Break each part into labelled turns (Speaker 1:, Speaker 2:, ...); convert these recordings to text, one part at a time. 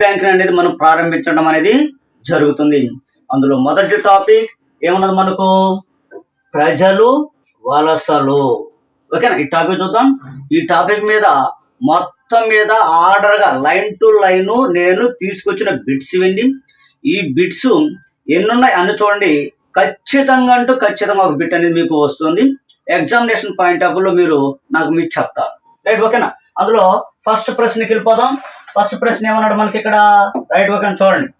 Speaker 1: Bank అనేది మనం ప్రారంభించడం అనేది జరుగుతుంది. అందులో మొదటి టాపిక్ ఏమున్నది మనకు? ప్రజలు వలసలు. ఓకేనా? ఈ టాపిక్ చూద్దాం. ఈ టాపిక్ మీద మొత్తం మీద ఆర్డర్గా లైన్ టు లైన్ నేను తీసుకొచ్చిన బిట్స్ ఇవన్నీ ఈ బిట్స్ ఎన్నున్నాయి అన్ని చూడండి. ఖచ్చితంగా అంటూ ఖచ్చితంగా ఒక బిట్ అనేది మీకు వస్తుంది. ఎగ్జామినేషన్ పాయింట్ ఆఫ్లో మీరు నాకు మీకు చెప్తారు. రైట్ ఓకేనా? అందులో ఫస్ట్ ప్రశ్నకి వెళ్ళిపోదాం. ఫస్ట్ ప్రశ్న ఏమన్నాడు మనకి ఇక్కడ? రైట్ ఓకే చూడండి.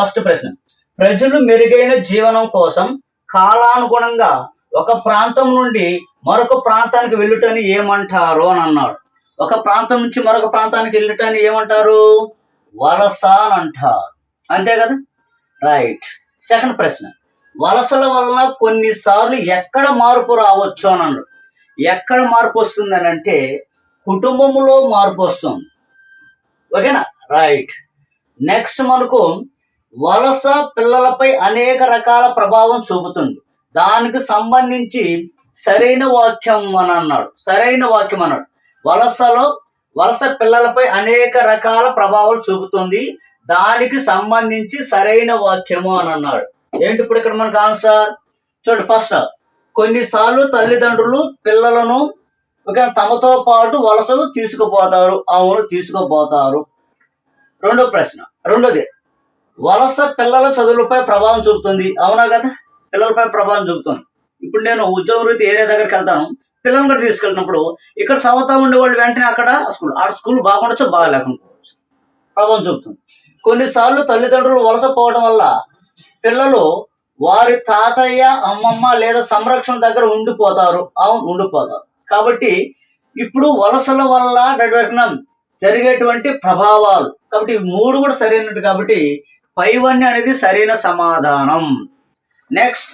Speaker 1: ఫస్ట్ ప్రశ్న. ప్రజలు మెరుగైన జీవనం కోసం కాలానుగుణంగా ఒక ప్రాంతం నుండి మరొక ప్రాంతానికి వెళ్ళుటని ఏమంటారు అని అన్నాడు. ఒక ప్రాంతం నుంచి మరొక ప్రాంతానికి వెళ్ళటని ఏమంటారు? వలస అని అంటారు. అంతే కదా? రైట్ సెకండ్ ప్రశ్న. వలసల వలన కొన్నిసార్లు ఎక్కడ మార్పు రావచ్చు అని అన్నాడు. ఎక్కడ మార్పు వస్తుంది అని అంటే కుటుంబంలో మార్పు వస్తుంది. ఓకేనా? రైట్ నెక్స్ట్ మనకు వలస పిల్లలపై అనేక రకాల ప్రభావం చూపుతుంది. దానికి సంబంధించి సరైన వాక్యం అని అన్నాడు. సరైన వాక్యం అన్నాడు. వలసలో వలస పిల్లలపై అనేక రకాల ప్రభావం చూపుతుంది. దానికి సంబంధించి సరైన వాక్యము అని అన్నాడు. ఏంటి ఇప్పుడు ఇక్కడ మనకు ఆన్సర్ చూడండి ఫస్ట్ కొన్నిసార్లు తల్లిదండ్రులు పిల్లలను ఒక తమతో పాటు వలసలు తీసుకుపోతారు. అవును తీసుకుపోతారు. రెండో ప్రశ్న రెండోది వలస పిల్లల చదువులపై ప్రభావం చూపుతుంది. అవునా కదా? పిల్లలపై ప్రభావం చూపుతుంది. ఇప్పుడు నేను ఉద్యోగ రీతి ఏరియా దగ్గరికి వెళ్తాను. పిల్లల్ని కూడా తీసుకెళ్ళినప్పుడు ఇక్కడ చదువుతా ఉండేవాళ్ళు వెంటనే అక్కడ స్కూల్ ఆ స్కూల్ బాగుండొచ్చు బాగాలేకపోవచ్చు. ప్రభావం చూపుతుంది. కొన్నిసార్లు తల్లిదండ్రులు వలస పోవడం వల్ల పిల్లలు వారి తాతయ్య అమ్మమ్మ లేదా సంరక్షణ దగ్గర ఉండిపోతారు. అవును ఉండిపోతారు. కాబట్టి ఇప్పుడు వలసల వల్ల నెట్వర్క్ జరిగేటువంటి ప్రభావాలు. కాబట్టి మూడు కూడా సరైనట్టు కాబట్టి పైవన్నీ అనేది సరైన సమాధానం. నెక్స్ట్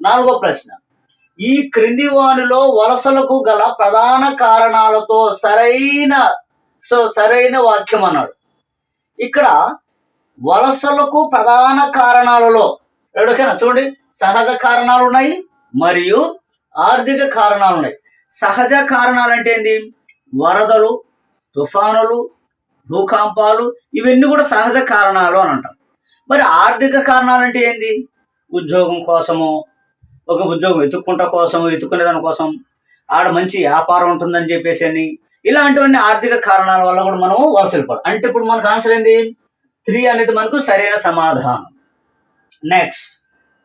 Speaker 1: నాలుగో ప్రశ్న. ఈ క్రింది వానిలో వలసలకు గల ప్రధాన కారణాలతో సరైన సో సరైన వాక్యం అన్నాడు. ఇక్కడ వలసలకు ప్రధాన కారణాలలో ఎవరికైనా చూడండి సహజ కారణాలు ఉన్నాయి మరియు ఆర్థిక కారణాలు ఉన్నాయి. సహజ కారణాలు అంటే ఏంది? వరదలు తుఫానులు భూకంపాలు ఇవన్నీ కూడా సహజ కారణాలు అని అంటాం మరి ఆర్థిక కారణాలు అంటే ఏంది? ఉద్యోగం కోసము ఒక ఉద్యోగం ఎత్తుక్కుంట కోసం ఎత్తుకునే దాని కోసం ఆడ మంచి వ్యాపారం ఉంటుందని చెప్పేసి అని ఇలాంటివన్నీ ఆర్థిక కారణాల వల్ల కూడా మనము వలస వెళ్ళిపోవాలి అంటే ఇప్పుడు మనకు ఆన్సర్ ఏంది? త్రీ అనేది మనకు సరైన సమాధానం. నెక్స్ట్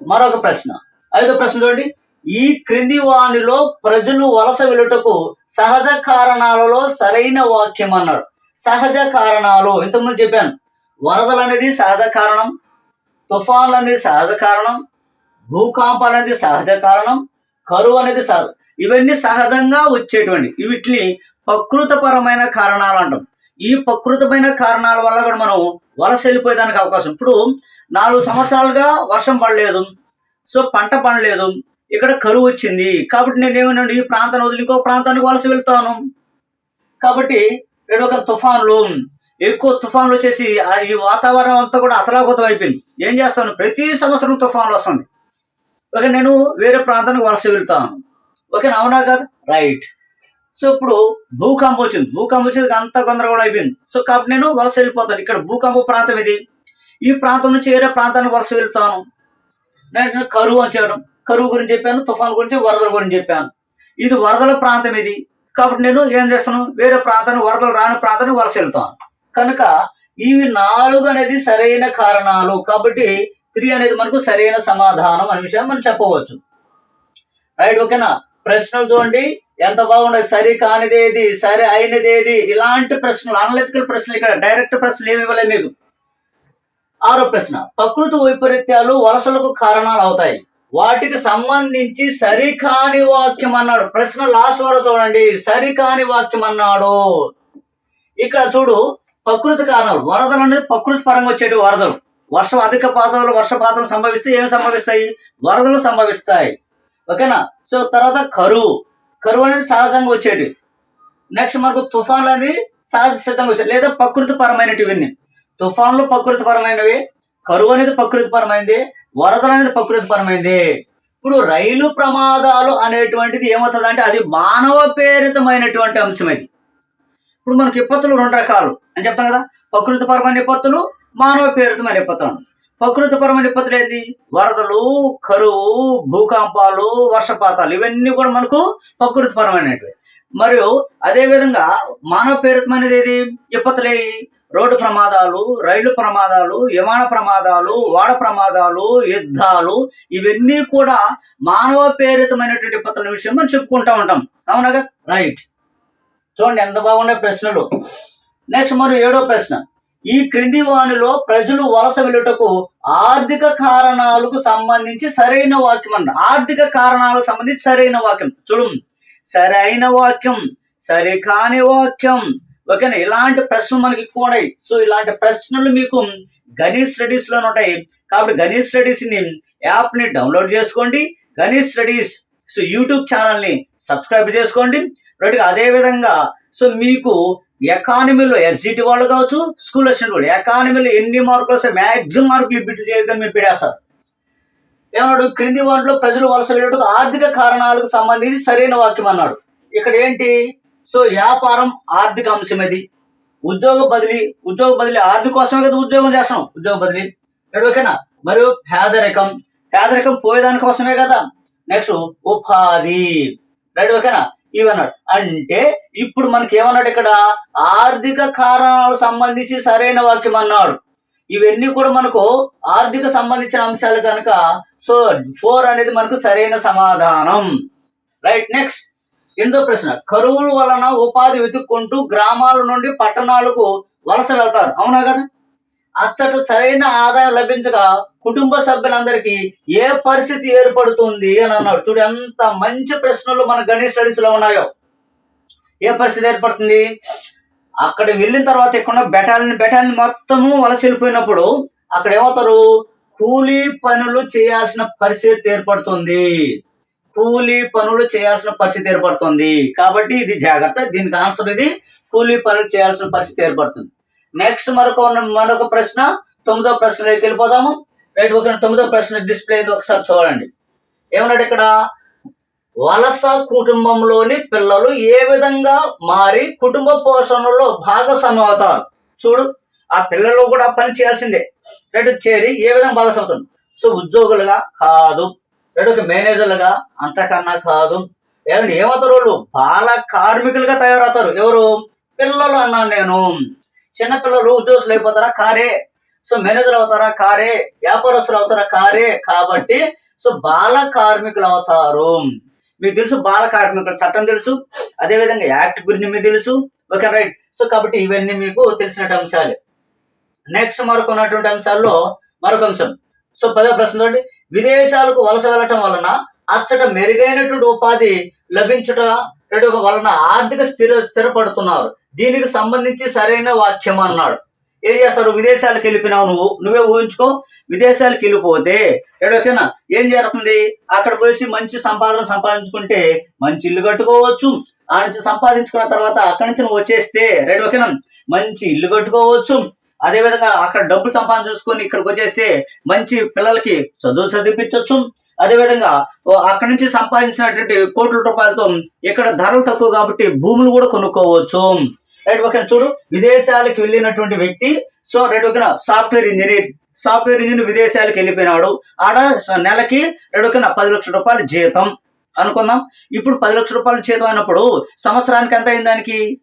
Speaker 1: మరొక ప్రశ్న. ఐదో ప్రశ్న చూడండి. ఈ క్రింది వానిలో ప్రజలు వలస వెళ్ళుటకు సహజ కారణాలలో సరైన వాక్యం అన్నాడు సహజ కారణాలు ఇంతకుముందు చెప్పాను. వరదలు అనేది సహజ కారణం తుఫాన్లు అనేది సహజ కారణం భూకంపాలు అనేది సహజ కారణం కరువు అనేది సహజ ఇవన్నీ సహజంగా వచ్చేటువంటి వీటిని ప్రకృతపరమైన కారణాలు అంటాం. ఈ ప్రకృతమైన కారణాల వల్ల కూడా మనం వలస వెళ్ళిపోయేదానికి అవకాశం. ఇప్పుడు నాలుగు సంవత్సరాలుగా వర్షం పడలేదు. సో పంట పండలేదు. ఇక్కడ కరువు వచ్చింది. కాబట్టి నేను ఏమన్నాను ఈ ప్రాంతాన్ని వదిలి ఇంకో ప్రాంతానికి వలస వెళ్తాను. కాబట్టి రెండు ఒక తుఫాన్లు ఎక్కువ తుఫాన్లు వచ్చేసి ఆ ఈ వాతావరణం అంతా కూడా అతలాకుతం అయిపోయింది. ఏం చేస్తాను? ప్రతి సంవత్సరం తుఫాన్లు వస్తుంది ఓకే నేను వేరే ప్రాంతానికి వలస వెళ్తాను. ఓకే అవునా కదా? రైట్ సో ఇప్పుడు భూకంపం వచ్చింది. భూకంపం వచ్చేది అంత గందరగోళం అయిపోయింది. సో కాబట్టి నేను వలస వెళ్ళిపోతాను. ఇక్కడ భూకంప ప్రాంతం ఇది. ఈ ప్రాంతం నుంచి వేరే ప్రాంతానికి వలస వెళ్తాను. నేను కరువు అని చేయడం కరువు గురించి చెప్పాను తుఫాన్ గురించి వరదల గురించి చెప్పాను. ఇది వరదల ప్రాంతం ఇది. కాబట్టి నేను ఏం చేస్తాను? వేరే ప్రాంతానికి వరదలు రాని ప్రాంతాన్ని వలస వెళ్తాను. కనుక ఇవి నాలుగు అనేది సరైన కారణాలు. కాబట్టి త్రీ అనేది మనకు సరైన సమాధానం అనే విషయం మనం చెప్పవచ్చు. రైట్ ఓకేనా ప్రశ్నలు చూడండి. ఎంత బాగున్నాయి? సరి కానిదేది సరి అయినదేది ఇలాంటి ప్రశ్నలు అనలిటికల్ ప్రశ్నలు ఇక్కడ. డైరెక్ట్ ప్రశ్నలు ఏమి ఇవ్వలేదు మీకు. ఆరో ప్రశ్న. ప్రకృతి వైపరీత్యాలు వలసలకు కారణాలు అవుతాయి. వాటికి సంబంధించి సరికాని వాక్యం అన్నాడు. ప్రశ్న లాస్ట్ వరకు చూడండి. సరికాని వాక్యం అన్నాడు. ఇక్కడ చూడు ప్రకృతి కారణాలు. వరదలు అనేది ప్రకృతి పరంగా వచ్చేటి వరదలు. వర్షం అధిక పాతంలో వర్షపాతం సంభవిస్తే ఏమి సంభవిస్తాయి? వరదలు సంభవిస్తాయి. ఓకేనా? సో తర్వాత కరువు. కరువు అనేది సహజంగా వచ్చేటి నెక్స్ట్ మనకు తుఫాన్లు అనేది సహజ సిద్ధంగా వచ్చాయి లేదా ప్రకృతి పరమైనటివన్నీ. తుఫాన్లు ప్రకృతి పరమైనవి. కరువు అనేది ప్రకృతి పరమైంది వరదలు అనేది ప్రకృతి పరమైంది ఇప్పుడు రైలు ప్రమాదాలు అనేటువంటిది ఏమవుతుంది అంటే అది మానవ ప్రేరితమైనటువంటి అంశం ఇది. ఇప్పుడు మనకి విపత్తులు రెండు రకాలు అని చెప్తాం కదా. ప్రకృతిపరమైన విపత్తులు మానవ ప్రేరితమైన విపత్తులు ప్రకృతిపరమైన విపత్తులు ఏంటి వరదలు కరువు భూకంపాలు వర్షపాతాలు ఇవన్నీ కూడా మనకు ప్రకృతిపరమైనవి. మరియు అదేవిధంగా మానవ ప్రేరితమైనది ఏది? విపత్తులు ఏవి? రోడ్డు ప్రమాదాలు రైలు ప్రమాదాలు విమాన ప్రమాదాలు వాడ ప్రమాదాలు యుద్ధాలు ఇవన్నీ కూడా మానవ ప్రేరితమైనటువంటి విపత్తుల విషయం మనం చెప్పుకుంటా ఉంటాం. అవునగా రైట్ చూడండి ఎంత బాగుండే ప్రశ్నలు. నెక్స్ట్ మరి ఏడో ప్రశ్న. ఈ క్రింది వానిలో ప్రజలు వలస వెళ్ళుటకు ఆర్థిక కారణాలకు సంబంధించి సరైన వాక్యం అన్న. ఆర్థిక కారణాలకు సంబంధించి సరైన వాక్యం. చూడు. సరైన వాక్యం. సరికాని వాక్యం. ఓకేనా ఇలాంటి ప్రశ్నలు మనకి ఎక్కువ ఉన్నాయి. సో ఇలాంటి ప్రశ్నలు మీకు గణేష్ స్టడీస్లో ఉంటాయి. కాబట్టి గణేష్ స్టడీస్ని యాప్ని డౌన్లోడ్ చేసుకోండి. గణేష్ స్టడీస్ సో యూట్యూబ్ ఛానల్ని సబ్స్క్రైబ్ చేసుకోండి. రైట్ అదే విధంగా సో మీకు ఎకానమీలో ఎస్జిటి వాళ్ళు కావచ్చు స్కూల్ వచ్చిన వాళ్ళు ఎకానమీలో ఎన్ని మార్కులు వస్తే మ్యాక్సిమం మార్కులు బిట్ చేయడం మీరు పెట్టేస్తారు ఏమన్నాడు? క్రింది వాటిలో ప్రజలు వలస వెళ్ళేటప్పుడు ఆర్థిక కారణాలకు సంబంధించి సరైన వాక్యం అన్నాడు. ఇక్కడ ఏంటి? సో వ్యాపారం ఆర్థిక అంశం ఇది. ఉద్యోగ బదిలీ ఉద్యోగ బదిలీ ఆర్థిక కోసమే కదా ఉద్యోగం చేస్తాం. ఉద్యోగ బదిలీ. రైట్ ఓకేనా? మరియు పేదరికం. పేదరికం పోయేదాని కోసమే కదా. నెక్స్ట్ ఉపాధి. రైట్ ఓకేనా? ఇవన్నాడు. అంటే ఇప్పుడు మనకి ఏమన్నాడు ఇక్కడ? ఆర్థిక కారణాలకు సంబంధించి సరైన వాక్యం అన్నాడు. ఇవన్నీ కూడా మనకు ఆర్థిక సంబంధించిన అంశాలు కనుక సో ఫోర్ అనేది మనకు సరైన సమాధానం. Right next. ఎనిమిదో ప్రశ్న కరువుల వలన ఉపాధి వెతుక్కుంటూ గ్రామాల నుండి పట్టణాలకు వలస వెళ్తారు. అవునా కదా? అచ్చట సరైన ఆదాయం లభించక కుటుంబ సభ్యులందరికీ ఏ పరిస్థితి ఏర్పడుతుంది అని అన్నాడు చూడు ఎంత మంచి ప్రశ్నలు మన గణేష్ స్టడీస్లో ఉన్నాయో. ఏ పరిస్థితి ఏర్పడుతుంది? అక్కడ వెళ్ళిన తర్వాత ఇక్కడ బెటాలియన్ బెటాలియన్ మొత్తము వలస వెళ్ళిపోయినప్పుడు అక్కడ ఏమవుతారు? కూలీ పనులు చేయాల్సిన పరిస్థితి ఏర్పడుతుంది. కూలీ పనులు చేయాల్సిన పరిస్థితి ఏర్పడుతుంది. కాబట్టి ఇది జాగ్రత్త. దీనికి ఆన్సర్ ఇది కూలీ పనులు చేయాల్సిన పరిస్థితి ఏర్పడుతుంది. నెక్స్ట్ మరొక మరొక ప్రశ్న తొమ్మిదో ప్రశ్నలోకి వెళ్ళిపోదాము. రైట్ ఓకే తొమ్మిదో ప్రశ్న డిస్ప్లే ఒకసారి చూడండి. ఏమన్నాడు ఇక్కడ? వలస కుటుంబంలోని పిల్లలు ఏ విధంగా మారి కుటుంబ పోషణలో భాగస్వామ్యం అవుతారు? చూడు ఆ పిల్లలు కూడా పని చేయాల్సిందే. రైట్ చేరి ఏ విధంగా భాగస్వామ్యం సో ఉద్యోగులుగా కాదు. ఒక మేనేజర్లుగా అంతకన్నా కాదు. ఏమంటే ఏమవుతారు వాళ్ళు బాల కార్మికులుగా తయారవుతారు. ఎవరు? పిల్లలు అన్నాను నేను. చిన్నపిల్లలు ఉద్యోగస్తులు అయిపోతారా? కారే. సో మేనేజర్ అవుతారా? కారే. వ్యాపారస్తులు అవుతారా? కారే. కాబట్టి సో బాల కార్మికులు అవుతారు. మీకు తెలుసు బాల కార్మికుల చట్టం తెలుసు. అదే విధంగా యాక్ట్ గురించి మీకు తెలుసు. Okay right. సో కాబట్టి ఇవన్నీ మీకు తెలిసినటువంటి అంశాలే. నెక్స్ట్ మరొక ఉన్నటువంటి అంశాల్లో మరొక అంశం. సో పదో ప్రశ్న చూడండి విదేశాలకు వలస వెళ్ళటం వలన అచ్చట మెరుగైనటువంటి ఉపాధి లభించుట వలన ఆర్థిక స్థిర స్థిరపడుతున్నారు. దీనికి సంబంధించి సరైన వాక్యం అన్నాడు. ఏం చేస్తారు? విదేశాలకు వెళ్ళిపోయినావు నువ్వు. నువ్వే ఊహించుకో. విదేశాలకు వెళ్ళిపోతే ఓకేనా? ఏం జరుగుతుంది? అక్కడ పోయి మంచి సంపాదన సంపాదించుకుంటే మంచి ఇల్లు కట్టుకోవచ్చు. ఆ నుంచి సంపాదించుకున్న తర్వాత అక్కడి నుంచి నువ్వు వచ్చేస్తే రెడీ ఓకేనా? మంచి ఇల్లు కట్టుకోవచ్చు. అదే విధంగా అక్కడ డబ్బులు సంపాదన చూసుకొని ఇక్కడికి వచ్చేస్తే మంచి పిల్లలకి చదువు చదివించవచ్చు అదే విధంగా ఓ అక్కడి నుంచి సంపాదించినటువంటి కోట్ల రూపాయలతో ఇక్కడ ధరలు తక్కువ కాబట్టి భూములు కూడా కొనుక్కోవచ్చు. రైట్ ఓకే చూడు. విదేశాలకు వెళ్ళినటువంటి వ్యక్తి సో రైట్ ఓకేనా సాఫ్ట్వేర్ ఇంజనీర్ సాఫ్ట్వేర్ ఇంజనీర్ విదేశాలకు వెళ్ళిపోయినాడు. ఆడ స- నెలకి రైట్ ఓకేనా పది లక్షల రూపాయల జీతం. అనుకుందాం. ఇప్పుడు పది లక్షల రూపాయల జీతం అయినప్పుడు సంవత్సరానికి ఎంత అయిందానికి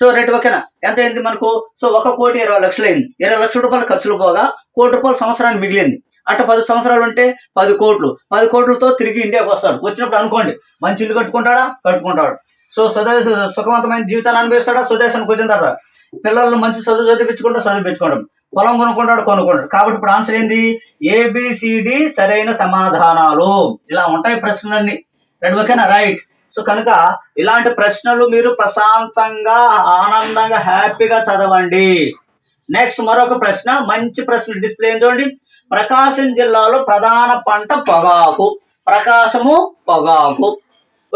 Speaker 1: సో రేట్ ఓకేనా? ఎంత అయింది మనకు? సో ఒక కోటి ఇరవై లక్షలు అయింది. ఇరవై లక్షల రూపాయలు ఖర్చులు పోగా కోటి రూపాయలు సంవత్సరానికి మిగిలింది. అట్ట పది సంవత్సరాలు ఉంటే పది కోట్లు. పది కోట్లతో తిరిగి ఇండియాకి వస్తాడు. వచ్చినప్పుడు అనుకోండి మంచి ఇల్లు కట్టుకుంటాడా? కట్టుకుంటాడు. సో స్వదేశ సుఖవంతమైన జీవితాన్ని అనుభవిస్తాడా? స్వదేశానికి వచ్చిన తర్వాత. పిల్లలను మంచి చదువు చదివించుకుంటా చదివించుకోవడం. పొలం కొనుక్కుంటాడు కొనుక్కుంటాడు. కాబట్టి ఇప్పుడు ఆన్సర్ ఏంది? ఏబిసిడి సరైన సమాధానాలు. ఇలా ఉంటాయి ప్రశ్నలన్నీ. రెండు ఓకేనా? రైట్. సో కనుక ఇలాంటి ప్రశ్నలు మీరు ప్రశాంతంగా ఆనందంగా హ్యాపీగా చదవండి. నెక్స్ట్ మరొక ప్రశ్న మంచి ప్రశ్న డిస్ప్లే ఏం చూడండి? ప్రకాశం జిల్లాలో ప్రధాన పంట పొగాకు. ప్రకాశము పొగాకు.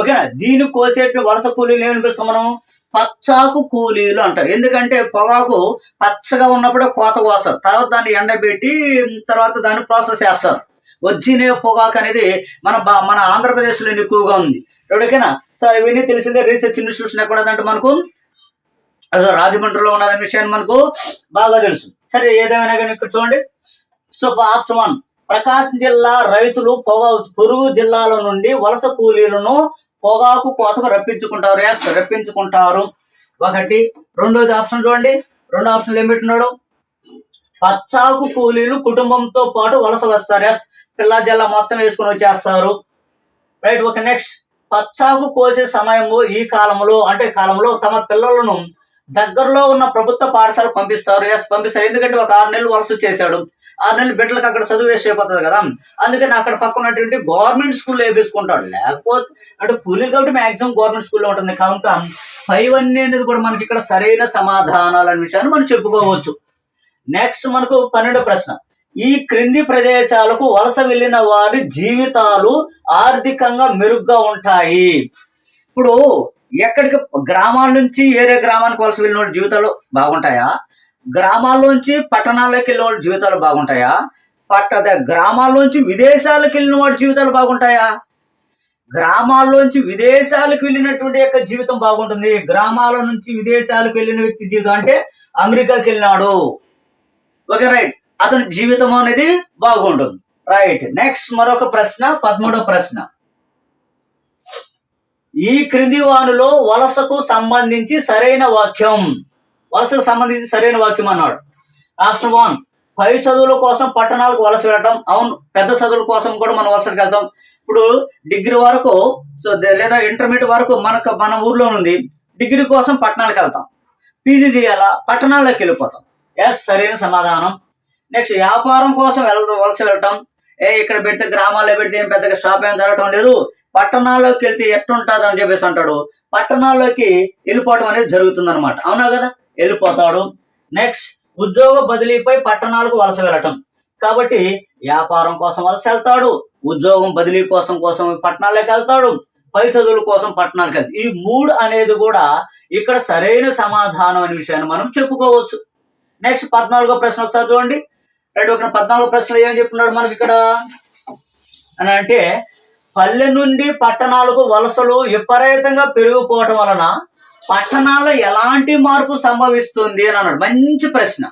Speaker 1: ఓకేనా? దీన్ని కోసేటి వలస కూలీలు ఏమని పిలుస్తాం మనం? పచ్చాకు కూలీలు అంటారు. ఎందుకంటే పొగాకు పచ్చగా ఉన్నప్పుడే కోత కోస్తారు. తర్వాత దాన్ని ఎండబెట్టి తర్వాత దాన్ని ప్రాసెస్ చేస్తారు. వచ్చిన పొగాకు అనేది మన బా- మన ఆంధ్రప్రదేశ్లో ఎక్కువగా ఉంది. ఎవరికైనా? సార్ ఇవన్నీ తెలిసిందే. రీసెర్చ్ ఇన్స్టిట్యూషన్ ఎక్కడ ఉందంటే మనకు అదో రాజమండ్రిలో ఉన్నదనే విషయాన్ని మనకు బాగా తెలుసు. సరే ఏదేమైనా కానీ ఇక్కడ చూడండి. So option one. ప్రకాశం జిల్లా రైతులు పొగా పొరుగు జిల్లాల నుండి వలస కూలీలను పొగాకు కోతకు రప్పించుకుంటారు. ఎస్ రప్పించుకుంటారు. ఒకటి. రెండోది ఆప్షన్ చూడండి. రెండు ఆప్షన్లు ఏం పెట్టినాడు? పచ్చాకు కూలీలు కుటుంబంతో పాటు వలస వస్తారు. ఎస్ పిల్ల జిల్లా మొత్తం వేసుకొని వచ్చేస్తారు. రైట్ ఓకే నెక్స్ట్ పచ్చాకు కోసే సమయంలో ఈ కాలంలో అంటే కాలంలో తమ పిల్లలను దగ్గరలో ఉన్న ప్రభుత్వ పాఠశాలకు పంపిస్తారు. ఎస్ పంపిస్తారు. ఎందుకంటే ఒక ఆరు నెలలు వలస చేశాడు. ఆరు నెలలు బిడ్డలకు అక్కడ చదువు వేస్ట్ అయిపోతుంది కదా. అందుకని అక్కడ పక్కన ఉన్నటువంటి గవర్నమెంట్ స్కూల్లో వేపించుకుంటాడు. లేకపోతే అంటే పులి కాబట్టి మాక్సిమం గవర్నమెంట్ స్కూల్లో ఉంటుంది. కనుక పైవన్నీ అనేది కూడా మనకి ఇక్కడ సరైన సమాధానాలు అనే విషయాన్ని మనం చెప్పుకోవచ్చు. నెక్స్ట్ మనకు పన్నెండో ప్రశ్న. ఈ క్రింది ప్రదేశాలకు వలస వెళ్ళిన వారి జీవితాలు ఆర్థికంగా మెరుగ్గా ఉంటాయి. ఇప్పుడు ఎక్కడికి గ్రామాల నుంచి ఏరే గ్రామానికి వలస వెళ్ళిన వాళ్ళ జీవితాలు బాగుంటాయా? గ్రామాల్లోంచి పట్టణాల్లోకి వెళ్ళిన వాళ్ళ జీవితాలు బాగుంటాయా? పట్ట అదే గ్రామాల్లోంచి విదేశాలకు వెళ్ళిన వాడి జీవితాలు బాగుంటాయా? గ్రామాల్లోంచి విదేశాలకు వెళ్ళినటువంటి యొక్క జీవితం బాగుంటుంది. గ్రామాల నుంచి విదేశాలకు వెళ్ళిన వ్యక్తి జీవితం అంటే అమెరికాకి వెళ్ళినాడు. Okay right. అతని జీవితం అనేది బాగుంటుంది. రైట్ నెక్స్ట్ మరొక ప్రశ్న పదమూడవ ప్రశ్న. ఈ క్రింది వానులో వలసకు సంబంధించి సరైన వాక్యం. వలసకు సంబంధించి సరైన వాక్యం అన్నాడు. ఆప్షన్ వన్ పై చదువుల కోసం పట్టణాలకు వలస వెళ్ళటం. అవును పెద్ద చదువుల కోసం కూడా మనం వలసకి వెళ్తాం. ఇప్పుడు డిగ్రీ వరకు సో లేదా ఇంటర్మీడియట్ వరకు మనకు మన ఊర్లో ఉంది డిగ్రీ కోసం పట్టణాలకు వెళ్తాం. పీజీ చేయాలా? పట్టణాలకు వెళ్ళిపోతాం. ఎస్ సరైన సమాధానం. నెక్స్ట్ వ్యాపారం కోసం వెళ్ళ వలస వెళ్ళటం. ఏ ఇక్కడ పెడితే గ్రామాల్లో పెడితే ఏం పెద్దగా షాప్ ఏం జరగటం లేదు. పట్టణాల్లోకి వెళ్తే ఎట్టుంటుంది అని చెప్పేసి అంటాడు. పట్టణాల్లోకి వెళ్ళిపోవడం అనేది జరుగుతుంది అనమాట అవునా కదా? వెళ్ళిపోతాడు. నెక్స్ట్ ఉద్యోగ బదిలీపై పట్టణాలకు వలస వెళ్ళటం. కాబట్టి వ్యాపారం కోసం వలస వెళ్తాడు. ఉద్యోగం బదిలీ కోసం కోసం పట్టణాలకు వెళ్తాడు. పై చదువుల కోసం పట్టణాలకు వెళ్తాడు. ఈ మూడు అనేది కూడా ఇక్కడ సరైన సమాధానం అనే విషయాన్ని మనం చెప్పుకోవచ్చు. నెక్స్ట్ పద్నాలుగో ప్రశ్న ఒకసారి చూడండి. రైట్ ఒక పద్నాలుగు ప్రశ్నలు ఏం చెప్తున్నాడు మనకి ఇక్కడ? అని అంటే పల్లె నుండి పట్టణాలకు వలసలు విపరీతంగా పెరిగిపోవటం వలన పట్టణాల్లో ఎలాంటి మార్పు సంభవిస్తుంది అని అన్నాడు. మంచి ప్రశ్న.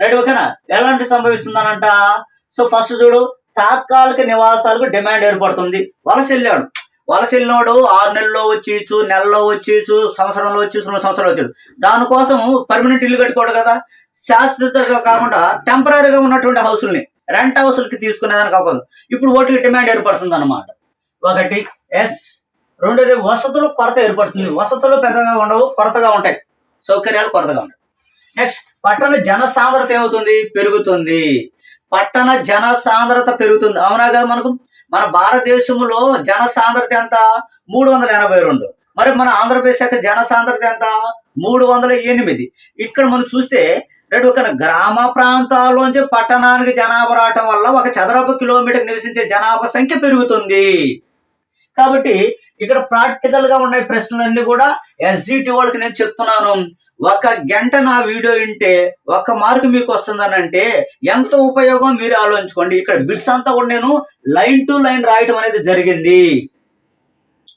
Speaker 1: రైట్ ఓకేనా? ఎలాంటి సంభవిస్తుంది అనంట సో ఫస్ట్ చూడు తాత్కాలిక నివాసాలకు డిమాండ్ ఏర్పడుతుంది. వలస వెళ్ళాడు. వలస వెళ్ళినోడు ఆరు నెలల్లో వచ్చేయచ్చు నెలలో వచ్చేయచ్చు సంవత్సరంలో వచ్చేసి రెండు సంవత్సరాలు వచ్చాడు దానికోసం పర్మనెంట్ ఇల్లు కట్టుకోడు కదా. శాశ్వతతో కాకుండా టెంపరీగా ఉన్నటువంటి హౌసుల్ని రెంట్ హౌసులకి తీసుకునేదానికి కాకుండా ఇప్పుడు ఓటికి డిమాండ్ ఏర్పడుతుంది అనమాట ఒకటి ఎస్ రెండోది వసతులు కొరత ఏర్పడుతుంది. వసతులు పెద్దగా ఉండవు కొరతగా ఉంటాయి. సౌకర్యాలు కొరతగా ఉంటాయి. నెక్స్ట్ పట్టణ జన సాంద్రత ఏమవుతుంది? పెరుగుతుంది. పట్టణ జన సాంద్రత పెరుగుతుంది. అవునా కదా మనకు? మన భారతదేశంలో జన సాంద్రత ఎంత? మూడు వందల ఎనభై రెండు. మరి మన ఆంధ్రప్రదేశ్ యొక్క జన సాంద్రత ఎంత? మూడు వందల ఎనిమిది. ఇక్కడ మనం చూస్తే రెండు ఒక గ్రామ ప్రాంతాల్లోంచి పట్టణానికి జనాభా రావటం వల్ల ఒక చదరపు కిలోమీటర్ నివసించే జనాభా సంఖ్య పెరుగుతుంది. కాబట్టి ఇక్కడ ప్రాక్టికల్గా ఉన్న ప్రశ్నలన్నీ కూడా ఎస్జిటి వాళ్ళకి నేను చెప్తున్నాను. ఒక గంట నా వీడియో వింటే ఒక్క మార్క్ మీకు వస్తుందని అంటే ఎంత ఉపయోగం మీరు ఆలోచించుకోండి. ఇక్కడ బిట్స్ అంతా కూడా నేను లైన్ టు లైన్ రాయటం అనేది జరిగింది.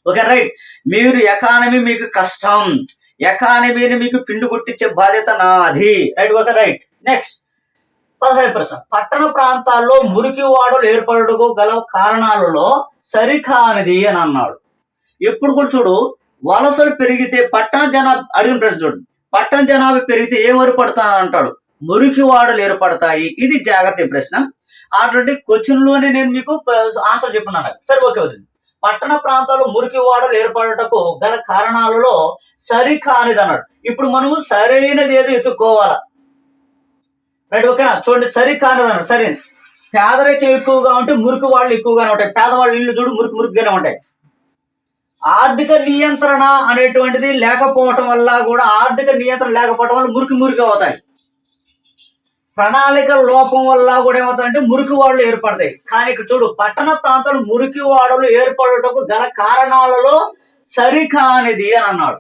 Speaker 1: Okay right. మీరు ఎకానమీ మీకు కష్టం. ఎకానమీని మీకు పిండి కొట్టించే బాధ్యత నాది. రైట్ ఓకే రైట్ నెక్స్ట్ పదహైదు ప్రశ్న. పట్టణ ప్రాంతాల్లో మురికి వాడలు ఏర్పడటకు గల కారణాలలో సరికానిది అని అన్నాడు. ఎప్పుడు కూడా చూడు వలసలు పెరిగితే పట్టణ జనాభా అడిగిన ప్రశ్న చూడు. పట్టణ జనాభా పెరిగితే ఏం ఏర్పడతాయి అంటాడు. మురికి వాడలు ఏర్పడతాయి. ఇది జాగ్రత్త ప్రశ్న. అటువంటి క్వశ్చన్లోనే నేను మీకు ఆన్సర్ చెప్పినాను. సరే ఓకే వదిలి పట్టణ ప్రాంతాల్లో మురికి వాడలు ఏర్పడటకు గల కారణాలలో సరికానిది అన్నాడు ఇప్పుడు మనం సరైనది ఏదో ఎత్తుక్కోవాలా రైట్ ఓకేనా? చూడండి సరికానిది అన్నాడు సరే పేదరికం ఎక్కువగా ఉంటే మురికి వాళ్ళు ఎక్కువగానే ఉంటాయి. పేదవాళ్ళు ఇల్లు చూడు మురికి మురికిగానే ఉంటాయి. ఆర్థిక నియంత్రణ అనేటువంటిది లేకపోవటం వల్ల కూడా ఆర్థిక నియంత్రణ లేకపోవటం వల్ల మురికి మురికి అవుతాయి. ప్రణాళిక లోపం వల్ల కూడా ఏమవుతుందంటే మురికి వాడలు ఏర్పడతాయి. కానీ ఇక్కడ చూడు పట్టణ ప్రాంతాలు మురికి వాడలు ఏర్పడటకు గల కారణాలలో సరికానిది అని అన్నాడు.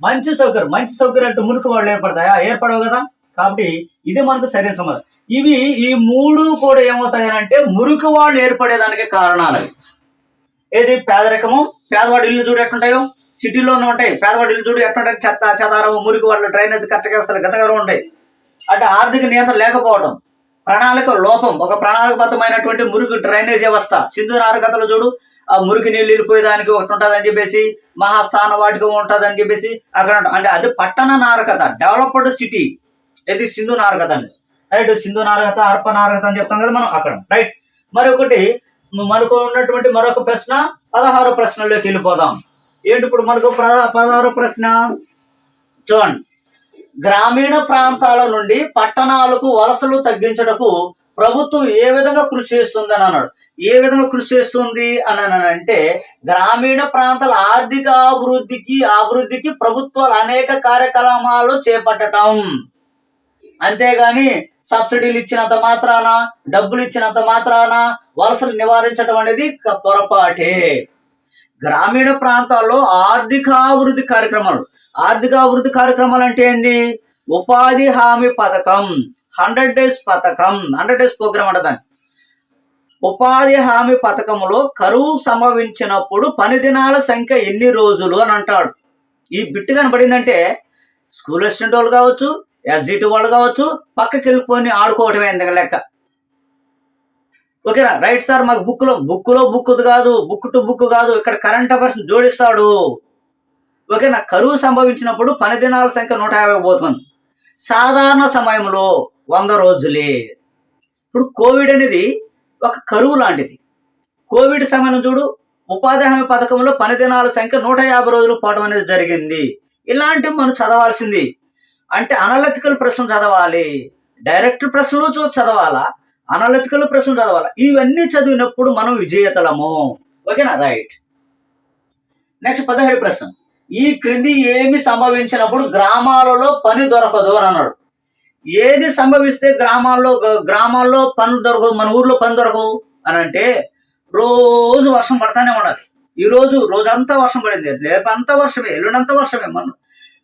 Speaker 1: మంచి సౌకర్యం మంచి సౌకర్యం అంటే మురికి వాడలు ఏర్పడతాయా? ఏర్పడవు కదా. కాబట్టి ఇది మనకు సరైన సమాధానం. ఇవి ఈ మూడు కూడా ఏమవుతాయనంటే మురికి వాళ్ళు ఏర్పడేదానికి కారణాలు. ఏది? పేదరికము. పేదవాడి ఇల్లు చూడు ఎట్లుంటాయో. సిటీలోనే ఉంటాయి. పేదవాడి ఇల్లు చూడు ఎట్లా ఉంటాయి చెత్త చెదారము మురికి వాళ్ళు డ్రైనేజ్ కరెక్ట్గా వస్తారు గతగారం ఉంటాయి. అంటే ఆర్థిక నియంత్రణ లేకపోవడం ప్రణాళిక లోపం ఒక ప్రణాళికబద్ధమైనటువంటి మురికి డ్రైనేజ్ వ్యవస్థ. సింధు నారకథలు చూడు ఆ మురికి నీళ్ళు వెళ్ళిపోయేదానికి ఒకటి ఉంటుందని చెప్పేసి మహాస్థాన వాటికి ఉంటుందని చెప్పేసి అక్కడ అంటే అది పట్టణ నారకథ డెవలప్డ్ సిటీ ఇది సింధు నారకథ అండి. రైట్? సింధు నారకథ అర్ప నారకథ అని చెప్తాం కదా మనం అక్కడ. రైట్? మరొకటి మనకు ఉన్నటువంటి మరొక ప్రశ్న పదహారు ప్రశ్నలోకి వెళ్ళిపోదాం. ఏంటి ఇప్పుడు మనకు పదహారు ప్రశ్న? చూడండి. గ్రామీణ ప్రాంతాల నుండి పట్టణాలకు వలసలు తగ్గించుటకు ప్రభుత్వం ఏ విధంగా కృషి చేస్తుంది అని అన్నాడు. ఏ విధంగా కృషి చేస్తుంది అని అంటే గ్రామీణ ప్రాంతాల ఆర్థిక అభివృద్ధికి అభివృద్ధికి ప్రభుత్వాలు అనేక కార్యక్రమాలు చేపట్టడం అంతేగాని సబ్సిడీలు ఇచ్చినంత మాత్రాన డబ్బులు ఇచ్చినంత మాత్రాన వలసలు నివారించడం అనేది పొరపాటే. గ్రామీణ ప్రాంతాల్లో ఆర్థికాభివృద్ధి కార్యక్రమాలు. ఆర్థికాభివృద్ధి కార్యక్రమాలు అంటే ఏంది? ఉపాధి హామీ పథకం హండ్రెడ్ డేస్ పథకం హండ్రెడ్ డేస్ ప్రోగ్రామ్ అంటే ఉపాధి హామీ పథకంలో కరువు సంభవించినప్పుడు పని దినాల సంఖ్య ఎన్ని రోజులు అని అంటాడు. ఈ బిట్టు కనబడిందంటే స్కూల్ అసిస్టెంట్ వాళ్ళు కావచ్చు ఎస్జిటి వాళ్ళు కావచ్చు పక్కకి వెళ్ళిపోయి ఆడుకోవటమే ఎందుకు లెక్క? ఓకేనా? రైట్ సార్ మాకు బుక్లో బుక్లో బుక్ కాదు బుక్ టు బుక్ కాదు ఇక్కడ కరెంట్ అఫైర్స్ జోడిస్తాడు. ఓకేనా? కరువు సంభవించినప్పుడు పని దినాల సంఖ్య నూట యాభై పోతుంది. సాధారణ సమయంలో వంద రోజులే. ఇప్పుడు కోవిడ్ అనేది ఒక కరువు లాంటిది. కోవిడ్ సమయం చూడు ఉపాధి హామీ పథకంలో పని దినాల సంఖ్య నూట యాభై రోజులు పోవడం అనేది జరిగింది. ఇలాంటివి మనం చదవాల్సింది. అంటే అనలతికల్ ప్రశ్నలు చదవాలి. డైరెక్ట్ ప్రశ్నలు చూ చదవాలా? అనాలిటికల్ ప్రశ్నలు చదవాలి? ఇవన్నీ చదివినప్పుడు మనం విజేతలము. ఓకేనా? రైట్ నెక్స్ట్ పదిహేడు ప్రశ్న. ఈ క్రింది ఏమి సంభవించినప్పుడు గ్రామాలలో పని దొరకదు అని అన్నాడు. ఏది సంభవిస్తే గ్రామాల్లో గ- గ్రామాల్లో పనులు దొరకవు మన ఊర్లో పని దొరకవు అని అంటే రోజు వర్షం పడతానే ఉండాలి. ఈ రోజు రోజంతా వర్షం పడింది. రేపు అంతా వర్షమే ఎల్లుండంతా వర్షమే. మనం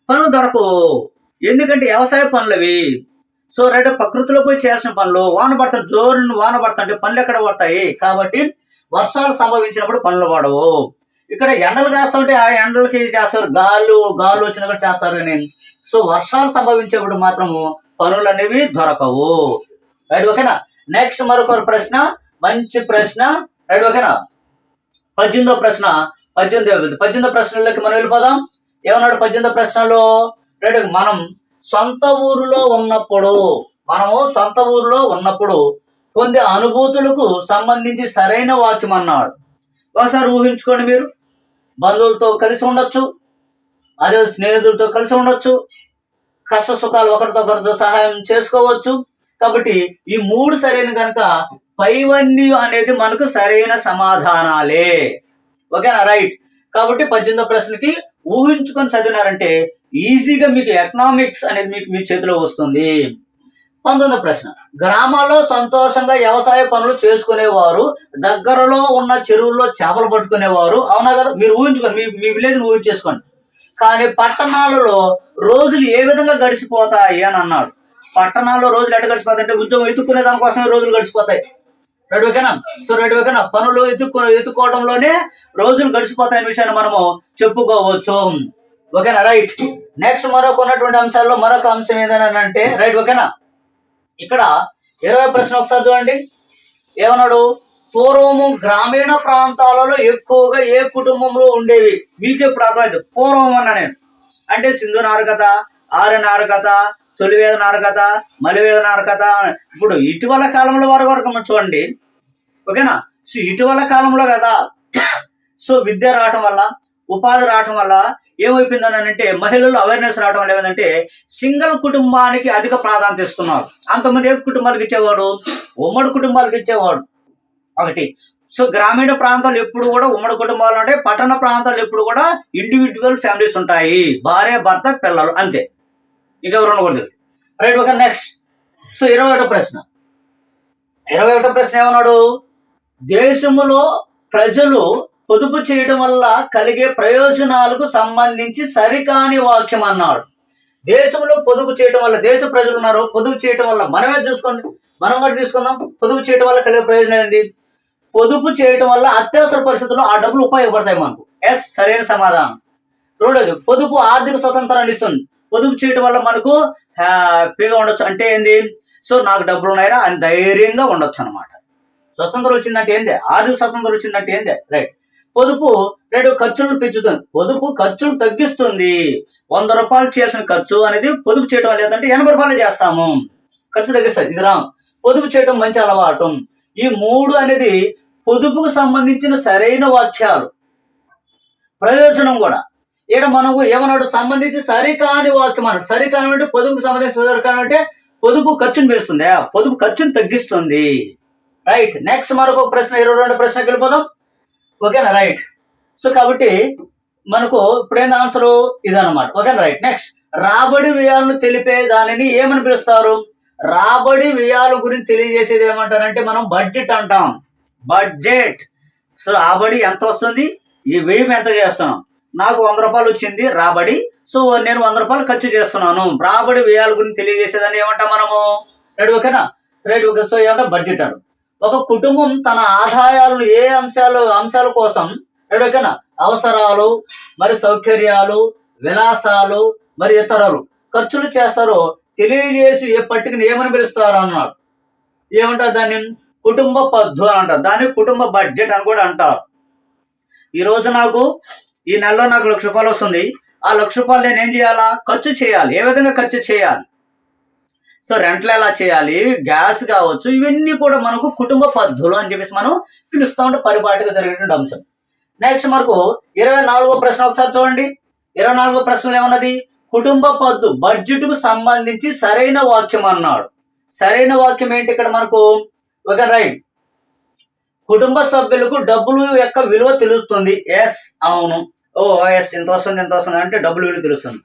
Speaker 1: పనులు దొరకవు. ఎందుకంటే వ్యవసాయ పనులు అవి సో రెండు ప్రకృతిలో పోయి చేయాల్సిన పనులు వాన పడతారు జోరును వాన పడుతుంటే పనులు ఎక్కడ పడతాయి? కాబట్టి వర్షాలు సంభవించినప్పుడు పనులు పడవు ఇక్కడ ఎండలు కాస్తుంటే ఆ ఎండలకి చేస్తారు గాలు గాలు వచ్చినప్పుడు చేస్తారు అని. సో వర్షాలు సంభవించేప్పుడు మాత్రము పనులు అనేవి దొరకవు. రైట్ ఓకేనా? నెక్స్ట్ మరొక ప్రశ్న మంచి ప్రశ్న. రైట్ ఓకేనా? పద్దెనిమిదో ప్రశ్న పద్దెనిమిది. పద్దెనిమిదో ప్రశ్నలోకి మనం వెళ్ళిపోదాం. ఏమన్నాడు పద్దెనిమిదో ప్రశ్నలో? రైట్ మనం సొంత ఊరిలో ఉన్నప్పుడు మనము సొంత ఊరిలో ఉన్నప్పుడు పొందే అనుభూతులకు సంబంధించి సరైన వాక్యం అన్నాడు. ఒకసారి ఊహించుకోండి మీరు. బంధువులతో కలిసి ఉండొచ్చు అదే స్నేహితులతో కలిసి ఉండొచ్చు కష్ట సుఖాలు ఒకరితో ఒకరితో సహాయం చేసుకోవచ్చు. కాబట్టి ఈ మూడు సరైన కనుక పైవన్నీ అనేది మనకు సరైన సమాధానాలే. ఓకేనా? రైట్. కాబట్టి పద్దెనిమిదో ప్రశ్నకి ఊహించుకొని చదివినారంటే ఈజీగా మీకు ఎకనామిక్స్ అనేది మీకు మీ చేతిలో వస్తుంది. పంతొమ్మిదో ప్రశ్న. గ్రామాల్లో సంతోషంగా వ్యవసాయ పనులు చేసుకునేవారు దగ్గరలో ఉన్న చెరువుల్లో చేపలు పట్టుకునేవారు. అవునా కదా? మీరు ఊహించుకోండి మీ మీ విలేజ్ ఊహించేసుకోండి. కానీ పట్టణాలలో రోజులు ఏ విధంగా గడిచిపోతాయి అని అన్నాడు. పట్టణాల్లో రోజులు ఎట్ట గడిచిపోతాయి అంటే ఉద్యోగం ఎత్తుకునే దానికోసమే రోజులు గడిచిపోతాయి. రెడీ ఓకేనా? సో రెడీ ఓకేనా? పనులు ఎత్తుకో ఎత్తుకోవడంలోనే రోజులు గడిచిపోతాయనే విషయాన్ని మనము చెప్పుకోవచ్చు. ఓకేనా? రైట్. నెక్స్ట్ మరొక ఉన్నటువంటి అంశాల్లో మరొక అంశం ఏదైనా అంటే రైట్ ఓకేనా? ఇక్కడ ఇరవై ప్రశ్న ఒకసారి చూడండి. ఏమన్నాడు? పూర్వము గ్రామీణ ప్రాంతాలలో ఎక్కువగా ఏ కుటుంబంలో ఉండేవి? మీకే ఎప్పుడు అర్థమైంది? పూర్వం అన్నా నేను అంటే సింధు నారకథ ఆర్య కథ తొలివేద నారకథ మలివేదన కదా ఇప్పుడు ఇటీవల కాలంలో వారు వరకు చూడండి. ఓకేనా? సో ఇటీవల కాలంలో కదా సో విద్య రావటం వల్ల ఉపాధి రావటం వల్ల ఏమైపోయిందని అంటే మహిళలు అవేర్నెస్ రావడం వల్ల ఏమంటే సింగిల్ కుటుంబానికి అధిక ప్రాధాన్యత ఇస్తున్నారు. అంతమంది ఏ కుటుంబాలకు ఇచ్చేవాడు ఉమ్మడి కుటుంబాలకు ఇచ్చేవాడు ఒకటి. సో గ్రామీణ ప్రాంతాలు ఎప్పుడు కూడా ఉమ్మడి కుటుంబాలు ఉంటాయి పట్టణ ప్రాంతాలు ఎప్పుడు కూడా ఇండివిజువల్ ఫ్యామిలీస్ ఉంటాయి. భార్య భర్త పిల్లలు అంతే. ఇంకెవరు ఎవరు ఉండకూడదు. రైట్ ఓకే నెక్స్ట్ సో ఇరవై ఒకటో ప్రశ్న. ఇరవై ఒకటో ప్రశ్న ఏమన్నాడు? దేశంలో ప్రజలు పొదుపు చేయడం వల్ల కలిగే ప్రయోజనాలకు సంబంధించి సరికాని వాక్యం అన్నాడు. దేశంలో పొదుపు చేయడం వల్ల దేశ ప్రజలు ఉన్నారు. పొదుపు చేయడం వల్ల మనమే చూసుకోండి మనం కూడా తీసుకుందాం. పొదుపు చేయడం వల్ల కలిగే ప్రయోజనం ఏంటి? పొదుపు చేయడం వల్ల అత్యవసర పరిస్థితుల్లో ఆ డబ్బులు ఉపయోగపడతాయి మనకు. ఎస్ సరైన సమాధానం. రెండోది పొదుపు ఆర్థిక స్వతంత్రాన్ని ఇస్తుంది. పొదుపు చేయడం వల్ల మనకు హ్యాపీగా ఉండొచ్చు. అంటే ఏంది? సో నాకు డబ్బులు ఉన్నాయా అని ధైర్యంగా ఉండొచ్చు అనమాట స్వతంత్రం వచ్చిందంటే ఏంది? ఆర్థిక స్వతంత్రం వచ్చిందంటే ఏంది? రైట్. పొదుపు రెండు ఖర్చులను పెంచుతుంది. పొదుపు ఖర్చును తగ్గిస్తుంది. వంద రూపాయలు చేయాల్సిన ఖర్చు అనేది పొదుపు చేయడం వల్ల ఏంటంటే ఎనభై రూపాయలు చేస్తాము. ఖర్చు తగ్గిస్తుంది ఇది రామ్ పొదుపు చేయడం మంచి అలవాటు. ఈ మూడు అనేది పొదుపుకు సంబంధించిన సరైన వాక్యాలు. ప్రయోజనం కూడా. ఇక్కడ మనకు ఏమన్నాడు? సంబంధించి సరికాని వాక్యం అన్నాడు. సరికాని అంటే పొదుపుకు సంబంధించి సరికాని అంటే పొదుపు ఖర్చును పెంచుతుంది. ఆ పొదుపు ఖర్చును తగ్గిస్తుంది. రైట్ నెక్స్ట్ మరొక ప్రశ్న ఇరవై రెండు ప్రశ్నకి వెళ్ళిపోదాం. ఓకేనా రైట్ సో కాబట్టి మనకు ఇప్పుడేంది ఆన్సర్ ఇదన్నమాట. ఓకేనా రైట్ నెక్స్ట్ రాబడి వ్యయాలను తెలిపే దానిని ఏమని పిలుస్తారు? రాబడి వ్యయాల గురించి తెలియజేసేది ఏమంటారంటే మనం బడ్జెట్ అంటాం. బడ్జెట్ సో రాబడి ఎంత వస్తుంది? ఈ వ్యయం ఎంత చేస్తున్నాం? నాకు వంద రూపాయలు వచ్చింది రాబడి. సో నేను వంద రూపాయలు ఖర్చు చేస్తున్నాను. రాబడి వ్యయాల గురించి తెలియజేసేదాన్ని ఏమంటాం మనము? రెడీ ఓకేనా రెడీ ఓకే సో ఏమంటే బడ్జెట్ ఒక కుటుంబం తన ఆదాయాలను ఏ అంశాలు అంశాల కోసం రెడీ ఓకేనా అవసరాలు మరి సౌకర్యాలు విలాసాలు మరి ఇతరులు ఖర్చులు చేస్తారో తెలియజేసి ఏ పట్టికను ఏమని పిలుస్తారు అన్నారు. ఏమంటారు దాన్ని? కుటుంబ పద్ధు అని అంటారు. దాన్ని కుటుంబ బడ్జెట్ అని కూడా అంటారు. ఈ రోజు నాకు ఈ నెలలో నాకు లక్ష రూపాయలు వస్తుంది. ఆ లక్ష రూపాయలు నేను ఏం చేయాలా? ఖర్చు చేయాలి. ఏ విధంగా ఖర్చు చేయాలి? సో రెంట్లు ఎలా చేయాలి? గ్యాస్ కావచ్చు ఇవన్నీ కూడా మనకు కుటుంబ పద్ధతులు అని చెప్పేసి మనం పిలుస్తూ ఉంటే పరిపాటిగా జరిగేటువంటి అంశం. నెక్స్ట్ మనకు ఇరవై నాలుగో ప్రశ్న ఒకసారి చూడండి. ఇరవై నాలుగో ప్రశ్నలు ఏమన్నది? కుటుంబ పద్దు బడ్జెట్కు సంబంధించి సరైన వాక్యం అన్నాడు. సరైన వాక్యం ఏంటి ఇక్కడ మనకు? ఒక రైట్. కుటుంబ సభ్యులకు డబ్బులు యొక్క విలువ తెలుస్తుంది. ఎస్ అవును. ఓ ఎస్ ఇంత వస్తుంది ఇంత వస్తుంది అంటే డబ్బులు విలువ తెలుస్తుంది.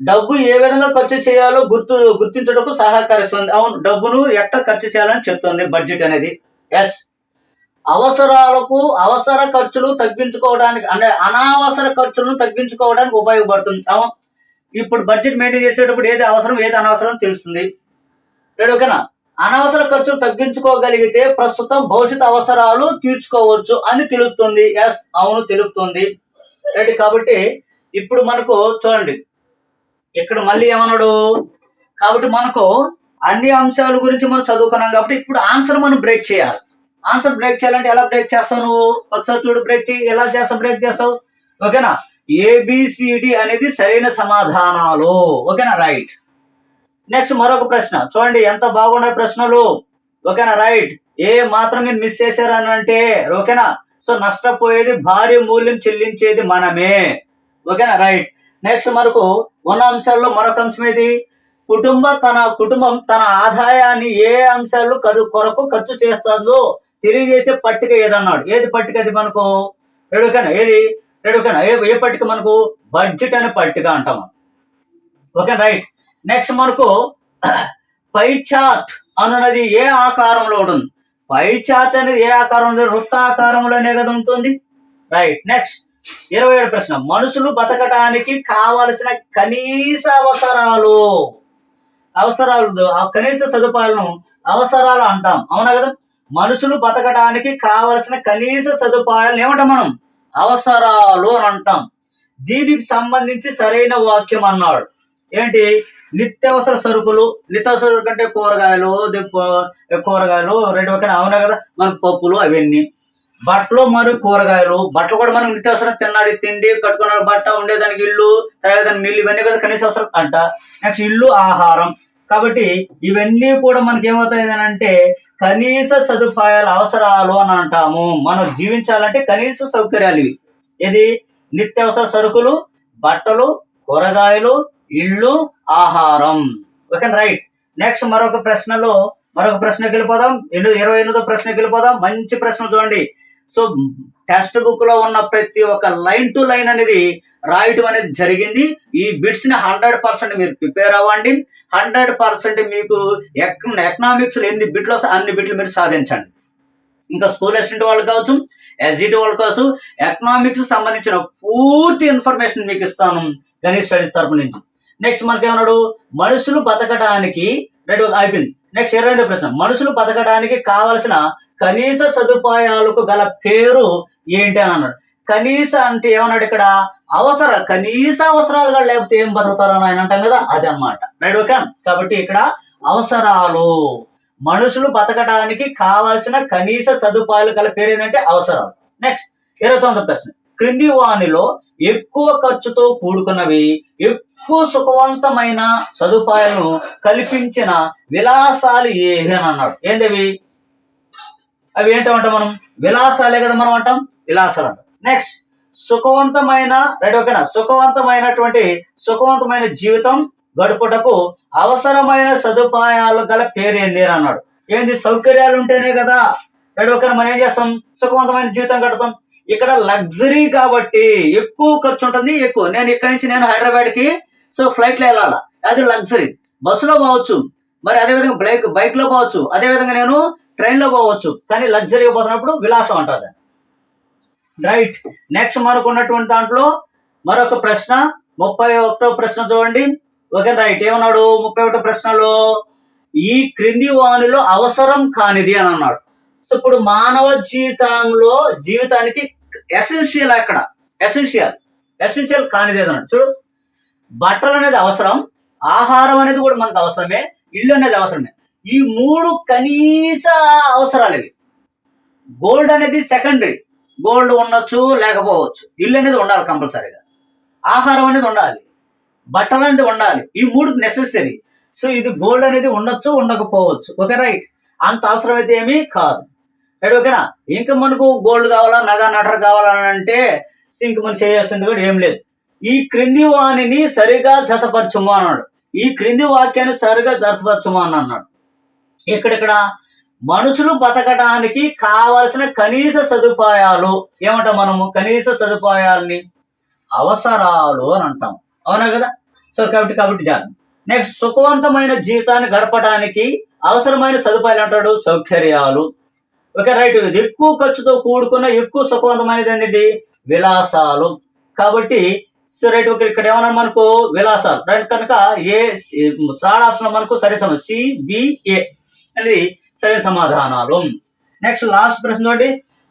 Speaker 1: డబ్బు ఏ విధంగా ఖర్చు చేయాలో గుర్తు గుర్తించడానికి సహకరిస్తుంది. అవును డబ్బును ఎట్ట ఖర్చు చేయాలని చెప్తుంది బడ్జెట్ అనేది. ఎస్. అవసరాలకు అవసర ఖర్చులు తగ్గించుకోవడానికి అంటే అనవసర ఖర్చులను తగ్గించుకోవడానికి ఉపయోగపడుతుంది. అవును. ఇప్పుడు బడ్జెట్ మెయింటైన్ చేసేటప్పుడు ఏది అవసరం ఏది అనవసరం తెలుస్తుంది. ఓకేనా? అనవసర ఖర్చులు తగ్గించుకోగలిగితే ప్రస్తుతం భవిష్యత్ అవసరాలు తీర్చుకోవచ్చు అని తెలుపుతుంది. ఎస్ అవును తెలుపుతుంది. రైట్ కాబట్టి ఇప్పుడు మనకు చూడండి. ఇక్కడ మళ్ళీ ఏమన్నాడు? కాబట్టి మనకు అన్ని అంశాల గురించి మనం చదువుకున్నాం కాబట్టి ఇప్పుడు ఆన్సర్ మనం బ్రేక్ చేయాలి. ఆన్సర్ బ్రేక్ చేయాలంటే ఎలా బ్రేక్ చేస్తావు నువ్వు? ఒకసారి చూడు బ్రేక్ చేయి. ఎలా చేస్తావు? బ్రేక్ చేస్తావు? ఓకేనా ఏబిసిడి అనేది సరైన సమాధానాలు. ఓకేనా రైట్ నెక్స్ట్ మరొక ప్రశ్న. చూడండి ఎంత బాగున్నాయి ప్రశ్నలు? ఓకేనా రైట్. ఏ మాత్రం మీరు మిస్ చేశారని అంటే ఓకేనా? సో నష్టపోయేది భారీ మూల్యం చెల్లించేది మనమే. ఓకేనా రైట్. నెక్స్ట్ మనకు ఉన్న అంశాల్లో మరొక అంశం ఏది? కుటుంబ తన కుటుంబం తన ఆదాయాన్ని ఏ అంశాలు కొరకు ఖర్చు చేస్తుందో తెలియజేసే పట్టిక ఏదన్నాడు? ఏది పట్టిక అది మనకు? రెడీకేనా ఏది? రెడీకేనా ఏ ఏ పట్టిక మనకు? బడ్జెట్ అనే పట్టిక అంటాము ఓకే రైట్. నెక్స్ట్ మనకు పై చార్ట్ అనున్నది ఏ ఆకారంలో ఉంటుంది? పై చార్ట్ అనేది ఏ ఆకారంలో వృత్తాకారంలోనే కదా ఉంటుంది. రైట్ నెక్స్ట్ ఇరవై ఏడు ప్రశ్న. మనుషులు బతకటానికి కావలసిన కనీస అవసరాలు. అవసరాలు ఆ కనీస సదుపాయాలను అవసరాలు అంటాం. అవునా కదా? మనుషులు బతకడానికి కావలసిన కనీస సదుపాయాలు ఏమంటాం మనం? అవసరాలు అని అంటాం. దీనికి సంబంధించి సరైన వాక్యం అన్నాడు. ఏంటి? నిత్యావసర సరుకులు నిత్యావసర కంటే కూరగాయలు కూరగాయలు రెండు ఒక అవునా కదా? మనకు పప్పులు అవన్నీ. బట్టలు మరియు కూరగాయలు. బట్టలు కూడా మనం నిత్యావసరం. తిన్నాడు తిండి కట్టుకున్నాడు బట్ట ఉండేదానికి ఇల్లు తరగదానికి మిల్లు ఇవన్నీ కూడా కనీస అవసరం అంట. నెక్స్ట్ ఇల్లు ఆహారం. కాబట్టి ఇవన్నీ కూడా మనకి ఏమవుతాయి అని అంటే కనీస సదుపాయాల అవసరాలు అని అంటాము. మనం జీవించాలంటే కనీస సౌకర్యాలు ఇవి. ఇది నిత్యావసర సరుకులు బట్టలు కూరగాయలు ఇల్లు ఆహారం. ఓకే రైట్ నెక్స్ట్ మరొక ప్రశ్నలో మరొక ప్రశ్నకి వెళ్ళిపోదాం. ఎనిమిది ఇరవై ఎనిమిదో ప్రశ్నకి వెళ్ళిపోదాం. మంచి ప్రశ్న చూడండి. సో టెక్స్ట్ బుక్లో ఉన్న ప్రతి ఒక్క లైన్ టు లైన్ అనేది రాయటం అనేది జరిగింది. ఈ బిట్స్ని హండ్రెడ్ పర్సెంట్ మీరు ప్రిపేర్ అవ్వండి. హండ్రెడ్ పర్సెంట్ మీకు ఎకనామిక్స్ ఎన్ని బిట్లు వస్తే అన్ని బిట్లు మీరు సాధించండి. ఇంకా స్కూల్ అసిస్టెంట్ వాళ్ళు కావచ్చు ఎస్జిటి వాళ్ళు కావచ్చు ఎకనామిక్స్ సంబంధించిన పూర్తి ఇన్ఫర్మేషన్ మీకు ఇస్తాను. గణేష్ స్టడీస్ తరపు నుంచి. నెక్స్ట్ మనకి ఏమన్నాడు? మనుషులు బతకడానికి రైట్ అయిపోయింది. నెక్స్ట్ ఇరవై ప్రశ్న. మనుషులు బతకడానికి కావలసిన కనీస సదుపాయాలకు గల పేరు ఏంటి అని అన్నాడు. కనీస అంటే ఏమన్నాడు ఇక్కడ? అవసర కనీస అవసరాలు కూడా లేకపోతే ఏం బతుకుతారు అని ఆయన అంటాం కదా అది అన్నమాట. రైట్ ఓకే కాబట్టి ఇక్కడ అవసరాలు. మనుషులు బతకడానికి కావాల్సిన కనీస సదుపాయాలు గల పేరు ఏంటంటే అవసరాలు. నెక్స్ట్ ఇరవై తొమ్మిది ప్రశ్న. క్రింది వాణిలో ఎక్కువ ఖర్చుతో కూడుకున్నవి ఎక్కువ సుఖవంతమైన సదుపాయాలను కల్పించిన విలాసాలు ఏవి అని అన్నాడు. ఏంటివి? అవి ఏంటంటే మనం? విలాసాలే కదా మనం అంటాం? విలాసాలు అంటాం. నెక్స్ట్ సుఖవంతమైన రైట్ ఓకేనా సుఖవంతమైనటువంటి సుఖవంతమైన జీవితం గడుపుటకు అవసరమైన సదుపాయాలు గల పేరు ఏంది అని అన్నాడు. ఏంది? సౌకర్యాలు ఉంటేనే కదా. రైట్ ఓకేనా మనం ఏం చేస్తాం? సుఖవంతమైన జీవితం గడుపుతాం. ఇక్కడ లగ్జరీ కాబట్టి ఎక్కువ ఖర్చు ఉంటుంది ఎక్కువ. నేను ఇక్కడ నుంచి నేను హైదరాబాద్కి సో ఫ్లైట్లో వెళ్ళాలా? అది లగ్జరీ. బస్సులో పోవచ్చు. మరి అదేవిధంగా బైక్ బైక్లో పోవచ్చు. అదేవిధంగా నేను ట్రైన్లో పోవచ్చు. కానీ లగ్జరీగా పోతున్నప్పుడు విలాసం అంటారు రైట్. నెక్స్ట్ మనకు ఉన్నటువంటి దాంట్లో మరొక ప్రశ్న. ముప్పై ఒకటో ప్రశ్న చూడండి. Okay right. ఏమన్నాడు? ముప్పై ఒకటో ప్రశ్నలో ఈ క్రింది వానిలో అవసరం కానిది అని అన్నాడు. సో ఇప్పుడు మానవ జీవితంలో జీవితానికి ఎసెన్షియల్ అక్కడ ఎసెన్షియల్ ఎసెన్షియల్ కానిది చూడు. బట్టలు అనేది అవసరం. ఆహారం అనేది కూడా మనకు అవసరమే. ఇల్లు అనేది అవసరమే. ఈ మూడు కనీస అవసరాలు ఇవి. గోల్డ్ అనేది సెకండరీ గోల్డ్ ఉండొచ్చు లేకపోవచ్చు. ఇల్లు అనేది ఉండాలి కంపల్సరీగా ఆహారం అనేది ఉండాలి. బట్టలు అనేది ఉండాలి. ఈ మూడు నెసెసరీ సో ఇది గోల్డ్ అనేది ఉండొచ్చు ఉండకపోవచ్చు. ఓకే రైట్ అంత అవసరం అయితే ఏమీ కాదు. రైట్ ఓకేనా? ఇంకా మనకు గోల్డ్ కావాలా నగ నటర్ కావాలని అంటే సింక్ మనం చేయాల్సింది కూడా ఏం లేదు. ఈ క్రింది వాణిని సరిగా జతపరచుము అన్నాడు. ఈ క్రింది వాక్యాన్ని సరిగా జతపరచుము అని అన్నాడు. ఇక్కడిక్కడ మనుషులు బతకడానికి కావలసిన కనీస సదుపాయాలు ఏమంట మనము? కనీస సదుపాయాలని అవసరాలు అని అంటాం. అవునా కదా? సో కాబట్టి కాబట్టి జాగ్రత్త. నెక్స్ట్ సుఖవంతమైన జీవితాన్ని గడపడానికి అవసరమైన సదుపాయాలు అంటాడు సౌకర్యాలు. Okay right. ఇది ఎక్కువ ఖర్చుతో కూడుకున్న ఎక్కువ సుఖవంతమైనది ఏంటండి విలాసాలు. కాబట్టి సో రైట్ ఓకే ఇక్కడ ఏమన్నా మనకు? విలాసాలు. రైట్ కనుక ఏ థర్డ్ ఆప్షన్ మనకు సరే సమాధానం సిబిఏ అనేది సరైన సమాధానాలు. నెక్స్ట్ లాస్ట్ ప్రశ్న చూడండి.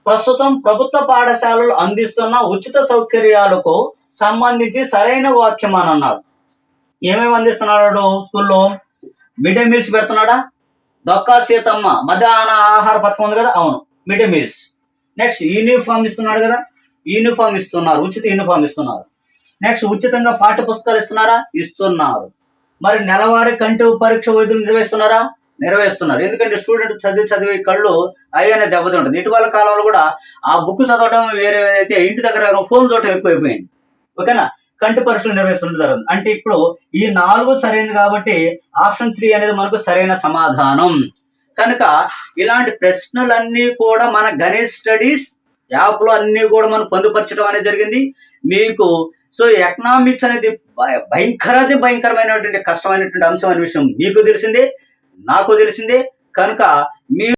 Speaker 1: ప్రస్తుతం ప్రభుత్వ పాఠశాలలు అందిస్తున్న ఉచిత సౌకర్యాలకు సంబంధించి సరైన వాక్యం అని అన్నాడు. ఏమేమి అందిస్తున్నాడు స్కూల్లో? మిడ్ డే మీల్స్ పెడుతున్నాడా? డొక్కా సీతమ్మ మధ్యాహ్న ఆహార పథకం ఉంది కదా? అవును. Mid day meals. Next uniform ఇస్తున్నాడు కదా? యూనిఫామ్ ఇస్తున్నారు. ఉచిత యూనిఫామ్ ఇస్తున్నారు. నెక్స్ట్ ఉచితంగా పాఠ్య పుస్తకాలు ఇస్తున్నారా? ఇస్తున్నారు. మరి నెలవారీ కంటి పరీక్ష వైద్యులు నిర్వహిస్తున్నారా? నిర్వహిస్తున్నారు. ఎందుకంటే స్టూడెంట్ చదివి చదివి కళ్ళు అయ్యనే దెబ్బతింటుంది ఇటీవల కాలంలో కూడా ఆ బుక్ చదవడం వేరే అయితే ఇంటి దగ్గర ఫోన్ చూడటం ఎక్కువైపోయింది. ఓకేనా? కంటి పరీక్షలు నిర్వహిస్తుంటారు అంటే ఇప్పుడు ఈ నాలుగు సరైనది కాబట్టి ఆప్షన్ త్రీ అనేది మనకు సరైన సమాధానం. కనుక ఇలాంటి ప్రశ్నలన్నీ కూడా మన గణేష్ స్టడీస్ యాప్లో అన్నీ కూడా మనం పొందుపరచడం అనేది జరిగింది. మీకు సో ఎకనామిక్స్ అనేది భయంకరది భయంకరాది భయంకరమైనటువంటి కష్టమైనటువంటి అంశం అనే విషయం మీకు తెలిసిందే నాకు తెలిసిందే. కనుక మీ